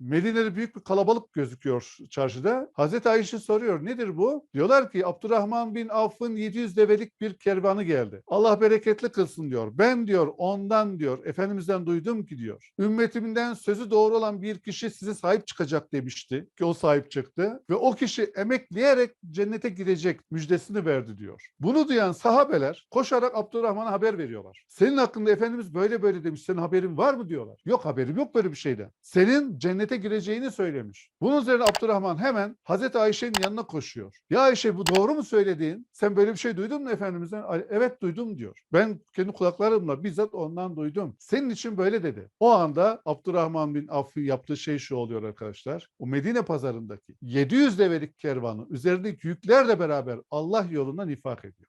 Medine'de büyük bir kalabalık gözüküyor çarşıda. Hazreti Ayşe soruyor nedir bu? Diyorlar ki Abdurrahman bin Avf'ın 700 develik bir kervanı geldi. Allah bereketli kılsın diyor. Ben diyor ondan diyor Efendimiz'den duydum ki diyor. Ümmetimden sözü doğru olan bir kişi size sahip çıkacak demişti. Ki o sahip çıktı. Ve o kişi emekleyerek cennete gidecek müjdesini verdi diyor. Bunu duyan sahabeler koşarak Abdurrahman'a haber veriyorlar. Senin hakkında Efendimiz böyle böyle demiş. Senin haberin var mı diyorlar. Yok haberim yok böyle bir şeyden. Senin cennete gireceğini söylemiş. Bunun üzerine Abdurrahman hemen Hazreti Ayşe'nin yanına koşuyor. Ya Ayşe bu doğru mu söylediğin? Sen böyle bir şey duydun mu Efendimiz'den? "Ay, Evet duydum diyor. Ben kendi kulaklarımla bizzat ondan duydum. Senin için böyle dedi. O anda Abdurrahman bin Avf'ın yaptığı şey şu oluyor arkadaşlar. O Medine pazarındaki 700 develik kervanı üzerindeki yüklerle beraber Allah yolundan infak ediyor.